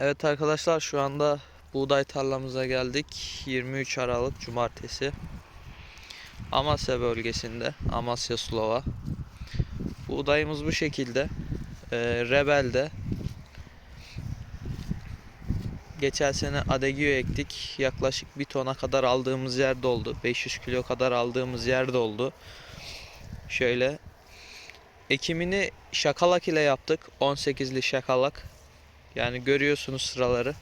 Evet arkadaşlar şu anda buğday tarlamıza geldik. 23 Aralık Cumartesi. Amasya bölgesinde. Amasya Sulava. Buğdayımız bu şekilde. Ee, Rebel'de. Geçen sene Adegio ektik. Yaklaşık bir tona kadar aldığımız yerde oldu. 500 kilo kadar aldığımız yerde oldu. Şöyle. Ekimini şakalak ile yaptık. 18'li şakalak. Yani görüyorsunuz sıraları.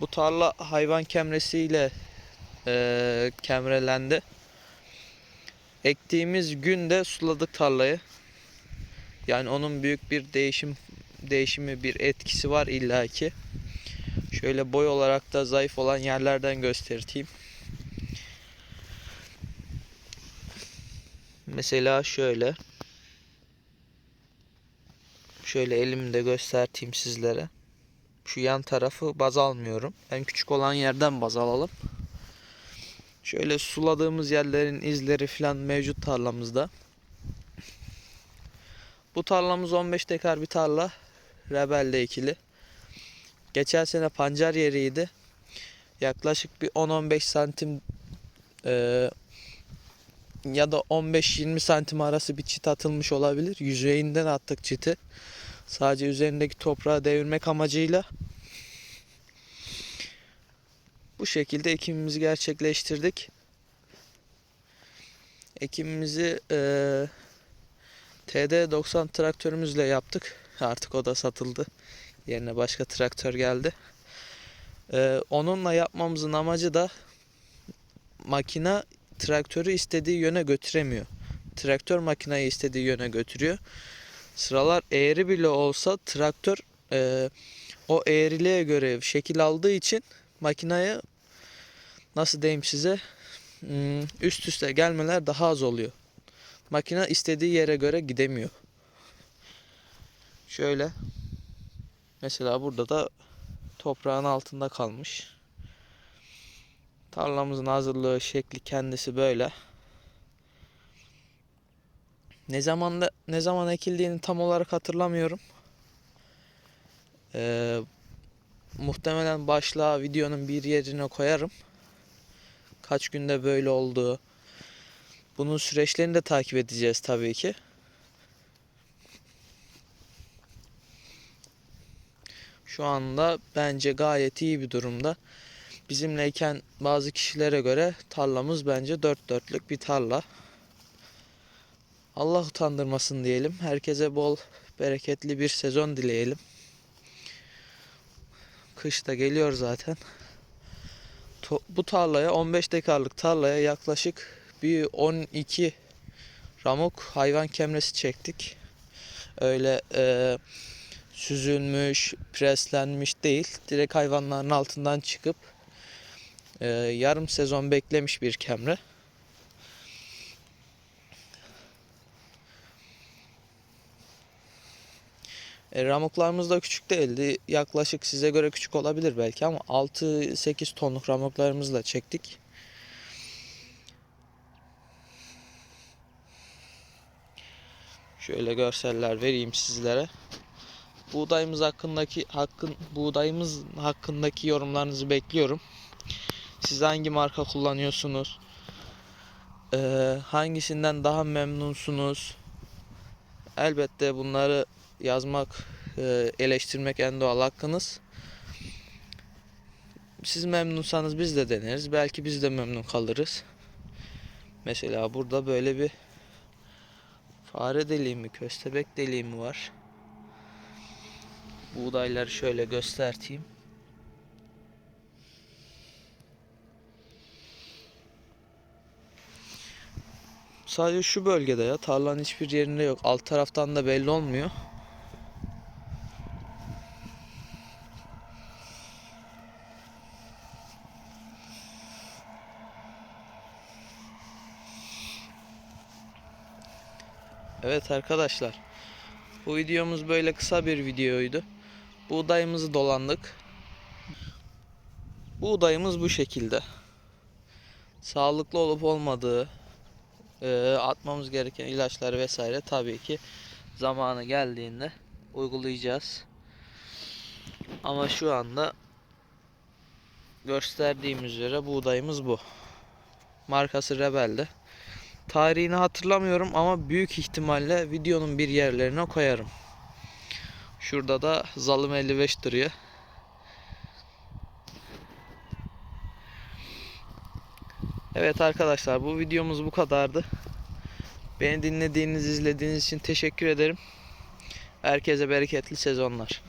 Bu tarla hayvan kemresiyle eee kemrelendi. Ektiğimiz günde suladık tarlayı. Yani onun büyük bir değişim değişimi bir etkisi var illaki. Şöyle boy olarak da zayıf olan yerlerden göstereyim. Mesela şöyle. Şöyle elimde göstereyim sizlere. Şu yan tarafı baz almıyorum. En küçük olan yerden baz alalım. Şöyle suladığımız yerlerin izleri falan mevcut tarlamızda. Bu tarlamız 15 dekar bir tarla. Rebelde ikili. Geçen sene pancar yeriydi. Yaklaşık bir 10-15 santim eee, ya da 15-20 santim arası bir çit atılmış olabilir. Yüzeyinden attık çiti. Sadece üzerindeki toprağı devirmek amacıyla bu şekilde ekimimizi gerçekleştirdik. Ekimimizi eee TD90 traktörümüzle yaptık. Artık o da satıldı. Yerine başka traktör geldi. Eee, onunla yapmamızın amacı da makina traktörü istediği yöne götüremiyor. Traktör makinayı istediği yöne götürüyor. Sıralar eğri bile olsa traktör eee, o eğriliğe göre şekil aldığı için makinaya nasıl diyeyim size hmm, üst üste gelmeler daha az oluyor. Makine istediği yere göre gidemiyor. Şöyle mesela burada da toprağın altında kalmış. Tarlamızın hazırlığı şekli kendisi böyle. Ne zaman ne zaman ekildiğini tam olarak hatırlamıyorum. Ee, muhtemelen başlığa videonun bir yerine koyarım. Kaç günde böyle oldu. Bunun süreçlerini de takip edeceğiz tabii ki. Şu anda bence gayet iyi bir durumda. Bizimleyken bazı kişilere göre tarlamız bence dört dörtlük bir tarla. Allah utandırmasın diyelim. Herkese bol bereketli bir sezon dileyelim. Kış da geliyor zaten. Bu tarlaya 15 dekarlık tarlaya yaklaşık bir 12 ramuk hayvan kemresi çektik. Öyle e, süzülmüş, preslenmiş değil. Direkt hayvanların altından çıkıp e, yarım sezon beklemiş bir kemre. E, ramuklarımız da küçük değildi. Yaklaşık size göre küçük olabilir belki ama 6-8 tonluk ramuklarımızla çektik. Şöyle görseller vereyim sizlere. Buğdayımız hakkındaki hakkın buğdayımız hakkındaki yorumlarınızı bekliyorum. Siz hangi marka kullanıyorsunuz? Ee, hangisinden daha memnunsunuz? Elbette bunları yazmak, e, eleştirmek en doğal hakkınız. Siz memnunsanız biz de deneriz. Belki biz de memnun kalırız. Mesela burada böyle bir fare deliği mi, köstebek deliği mi var? Buğdayları şöyle göstereyim. Sadece şu bölgede ya. Tarlanın hiçbir yerinde yok. Alt taraftan da belli olmuyor. Evet arkadaşlar. Bu videomuz böyle kısa bir videoydu. Buğdayımızı dolandık. Buğdayımız bu şekilde. Sağlıklı olup olmadığı, e, atmamız gereken ilaçlar vesaire tabii ki zamanı geldiğinde uygulayacağız. Ama şu anda gösterdiğim üzere buğdayımız bu. Markası Rebel'de. Tarihini hatırlamıyorum ama büyük ihtimalle videonun bir yerlerine koyarım. Şurada da Zalım 55 duruyor. Evet arkadaşlar bu videomuz bu kadardı. Beni dinlediğiniz, izlediğiniz için teşekkür ederim. Herkese bereketli sezonlar.